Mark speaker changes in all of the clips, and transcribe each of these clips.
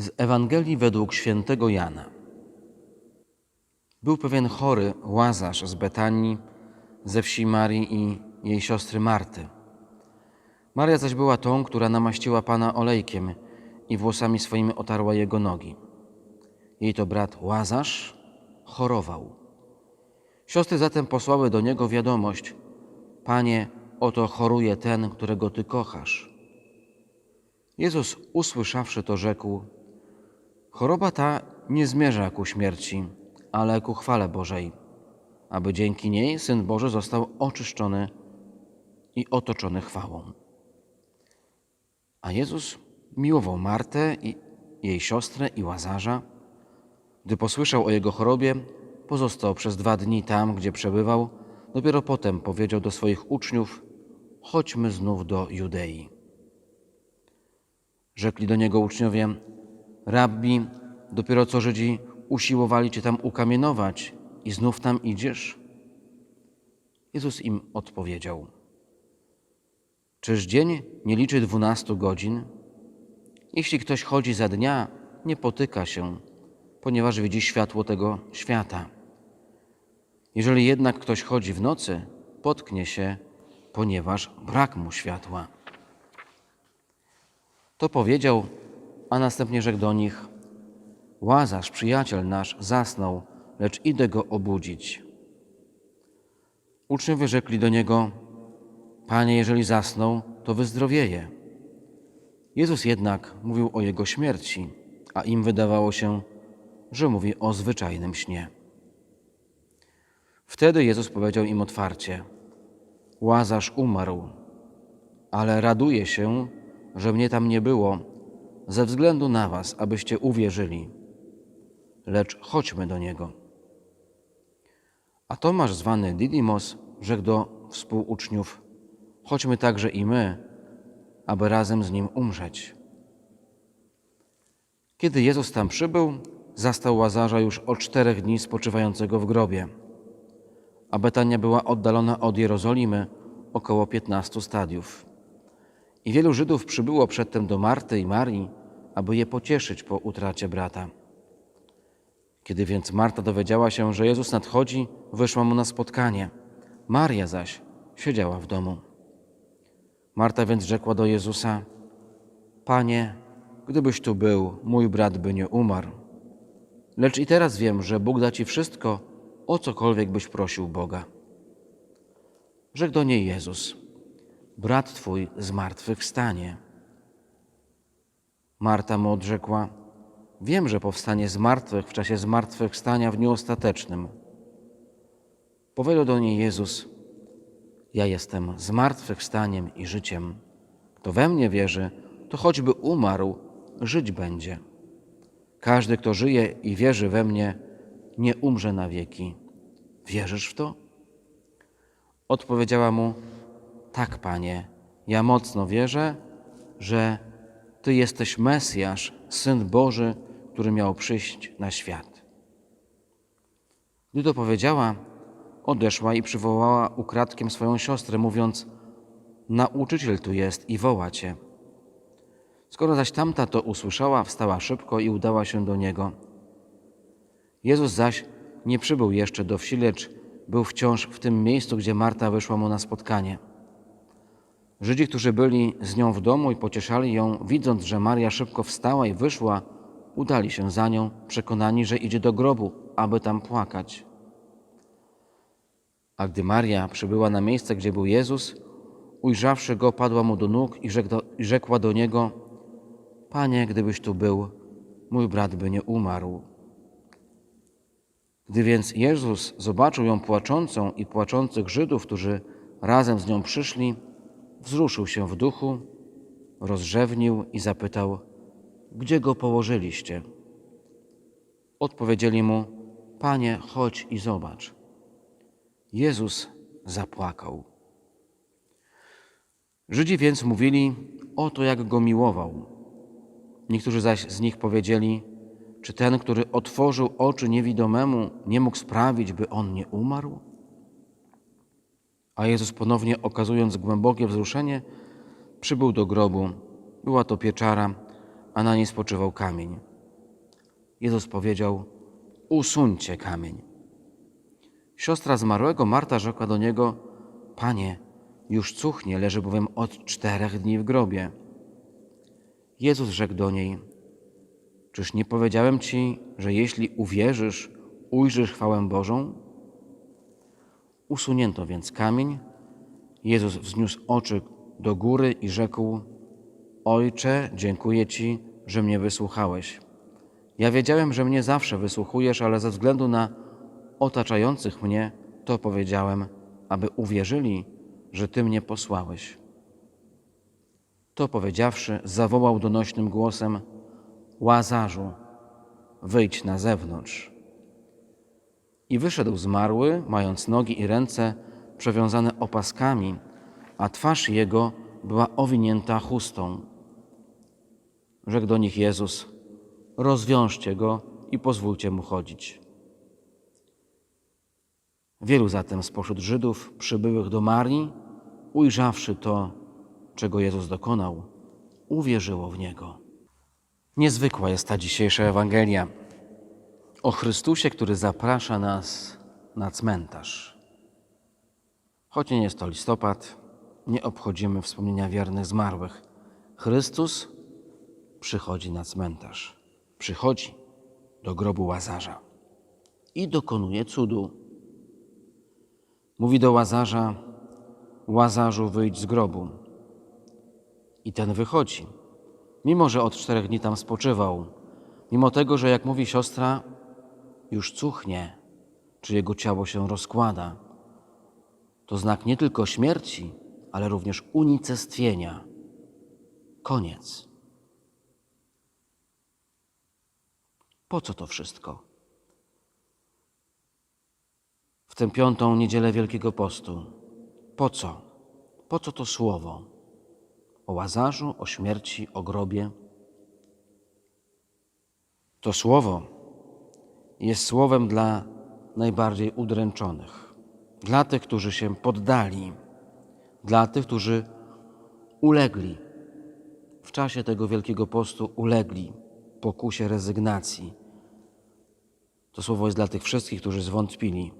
Speaker 1: Z Ewangelii według świętego Jana. Był pewien chory łazarz z Betanii, ze wsi Marii i jej siostry Marty. Maria zaś była tą, która namaściła Pana olejkiem i włosami swoimi otarła jego nogi. Jej to brat Łazarz chorował. Siostry zatem posłały do niego wiadomość: Panie, oto choruje ten, którego ty kochasz. Jezus, usłyszawszy to, rzekł: Choroba ta nie zmierza ku śmierci, ale ku chwale Bożej, aby dzięki niej Syn Boży został oczyszczony i otoczony chwałą. A Jezus miłował Martę i jej siostrę i Łazarza. Gdy posłyszał o jego chorobie, pozostał przez dwa dni tam, gdzie przebywał. Dopiero potem powiedział do swoich uczniów: Chodźmy znów do Judei. Rzekli do niego uczniowie: Rabbi, dopiero co Żydzi usiłowali cię tam ukamienować i znów tam idziesz? Jezus im odpowiedział: Czyż dzień nie liczy dwunastu godzin? Jeśli ktoś chodzi za dnia, nie potyka się, ponieważ widzi światło tego świata. Jeżeli jednak ktoś chodzi w nocy, potknie się, ponieważ brak mu światła. To powiedział, a następnie rzekł do nich: Łazarz, przyjaciel nasz, zasnął, lecz idę go obudzić. Uczniowie rzekli do niego: Panie, jeżeli zasnął, to wyzdrowieje. Jezus jednak mówił o jego śmierci, a im wydawało się, że mówi o zwyczajnym śnie. Wtedy Jezus powiedział im otwarcie: Łazarz umarł, ale raduję się, że mnie tam nie było, ze względu na was, abyście uwierzyli. Lecz chodźmy do niego. A Tomasz, zwany Didymos, rzekł do współuczniów: Chodźmy także i my, aby razem z nim umrzeć. Kiedy Jezus tam przybył, zastał Łazarza już o czterech dni spoczywającego w grobie. A Betania była oddalona od Jerozolimy około piętnastu stadiów. I wielu Żydów przybyło przedtem do Marty i Marii, aby je pocieszyć po utracie brata. Kiedy więc Marta dowiedziała się, że Jezus nadchodzi, wyszła mu na spotkanie. Maria zaś siedziała w domu. Marta więc rzekła do Jezusa: Panie, gdybyś tu był, mój brat by nie umarł. Lecz i teraz wiem, że Bóg da ci wszystko, o cokolwiek byś prosił Boga. Rzekł do niej Jezus: Brat twój z martwych stanie. Marta mu odrzekła: Wiem, że powstanie z martwych w czasie zmartwychwstania w dniu ostatecznym. Powiedział do niej Jezus: Ja jestem zmartwychwstaniem i życiem. Kto we mnie wierzy, to choćby umarł, żyć będzie. Każdy, kto żyje i wierzy we mnie, nie umrze na wieki. Wierzysz w to? Odpowiedziała mu: Tak, panie, ja mocno wierzę, że Ty jesteś Mesjasz, syn Boży, który miał przyjść na świat. Gdy to powiedziała, odeszła i przywołała ukradkiem swoją siostrę, mówiąc: Nauczyciel tu jest i woła cię. Skoro zaś tamta to usłyszała, wstała szybko i udała się do niego. Jezus zaś nie przybył jeszcze do wsi, lecz był wciąż w tym miejscu, gdzie Marta wyszła mu na spotkanie. Żydzi, którzy byli z nią w domu i pocieszali ją, widząc, że Maria szybko wstała i wyszła, udali się za nią, przekonani, że idzie do grobu, aby tam płakać. A gdy Maria przybyła na miejsce, gdzie był Jezus, ujrzawszy go, padła mu do nóg i, rzekła do niego: Panie, gdybyś tu był, mój brat by nie umarł. Gdy więc Jezus zobaczył ją płaczącą i płaczących Żydów, którzy razem z nią przyszli, wzruszył się w duchu, rozrzewnił i zapytał: Gdzie go położyliście? Odpowiedzieli mu: Panie, chodź i zobacz. Jezus zapłakał. Żydzi więc mówili: Oto jak go miłował. Niektórzy zaś z nich powiedzieli: Czy ten, który otworzył oczy niewidomemu, nie mógł sprawić, by on nie umarł? A Jezus ponownie okazując głębokie wzruszenie, przybył do grobu. Była to pieczara, a na niej spoczywał kamień. Jezus powiedział: Usuńcie kamień. Siostra zmarłego Marta rzekła do niego: Panie, już cuchnie, leży bowiem od czterech dni w grobie. Jezus rzekł do niej: Czyż nie powiedziałem ci, że jeśli uwierzysz, ujrzysz chwałę Bożą? Usunięto więc kamień. Jezus wzniósł oczy do góry i rzekł: Ojcze, dziękuję Ci, że mnie wysłuchałeś. Ja wiedziałem, że mnie zawsze wysłuchujesz, ale ze względu na otaczających mnie, to powiedziałem, aby uwierzyli, że Ty mnie posłałeś. To powiedziawszy, zawołał donośnym głosem: Łazarzu, wyjdź na zewnątrz. I wyszedł zmarły, mając nogi i ręce przewiązane opaskami, a twarz jego była owinięta chustą. Rzekł do nich Jezus: Rozwiążcie go i pozwólcie mu chodzić. Wielu zatem spośród Żydów przybyłych do Marii, ujrzawszy to, czego Jezus dokonał, uwierzyło w niego. Niezwykła jest ta dzisiejsza Ewangelia o Chrystusie, który zaprasza nas na cmentarz. Choć nie jest to listopad, nie obchodzimy wspomnienia wiernych zmarłych. Chrystus przychodzi na cmentarz. Przychodzi do grobu łazarza i dokonuje cudu. Mówi do łazarza: Łazarzu, wyjdź z grobu. I ten wychodzi, mimo że od czterech dni tam spoczywał, mimo tego, że jak mówi siostra, już cuchnie, czy jego ciało się rozkłada. To znak nie tylko śmierci, ale również unicestwienia. Koniec. Po co to wszystko? W tę piątą niedzielę Wielkiego Postu. Po co? Po co to słowo? O łazarzu, o śmierci, o grobie. To słowo jest słowem dla najbardziej udręczonych, dla tych, którzy się poddali, dla tych, którzy ulegli. W czasie tego Wielkiego Postu, ulegli pokusie rezygnacji. To słowo jest dla tych wszystkich, którzy zwątpili.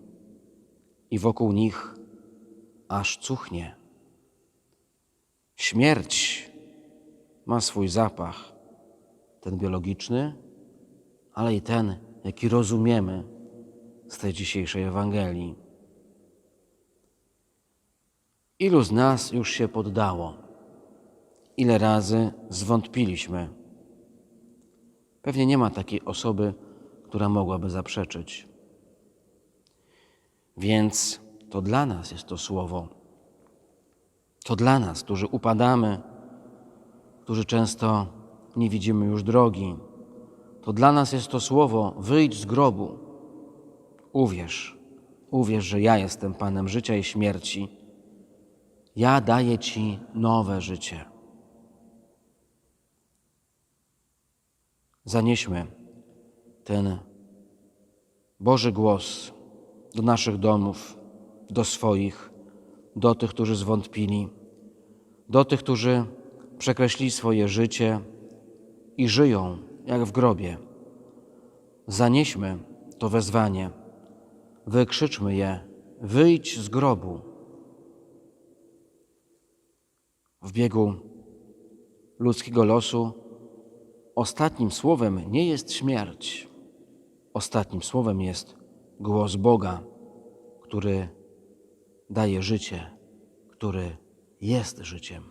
Speaker 1: I wokół nich aż cuchnie. Śmierć ma swój zapach, ten biologiczny, ale i ten, jaki rozumiemy z tej dzisiejszej Ewangelii. Ilu z nas już się poddało? Ile razy zwątpiliśmy? Pewnie nie ma takiej osoby, która mogłaby zaprzeczyć. Więc to dla nas jest to słowo. To dla nas, którzy upadamy, którzy często nie widzimy już drogi. To dla nas jest to słowo: wyjdź z grobu. Uwierz, uwierz, że ja jestem Panem życia i śmierci. Ja daję Ci nowe życie. Zanieśmy ten Boży głos do naszych domów, do swoich, do tych, którzy zwątpili, do tych, którzy przekreślili swoje życie i żyją jak w grobie. Zanieśmy to wezwanie, wykrzyczmy je: wyjdź z grobu. W biegu ludzkiego losu ostatnim słowem nie jest śmierć. Ostatnim słowem jest głos Boga, który daje życie, który jest życiem.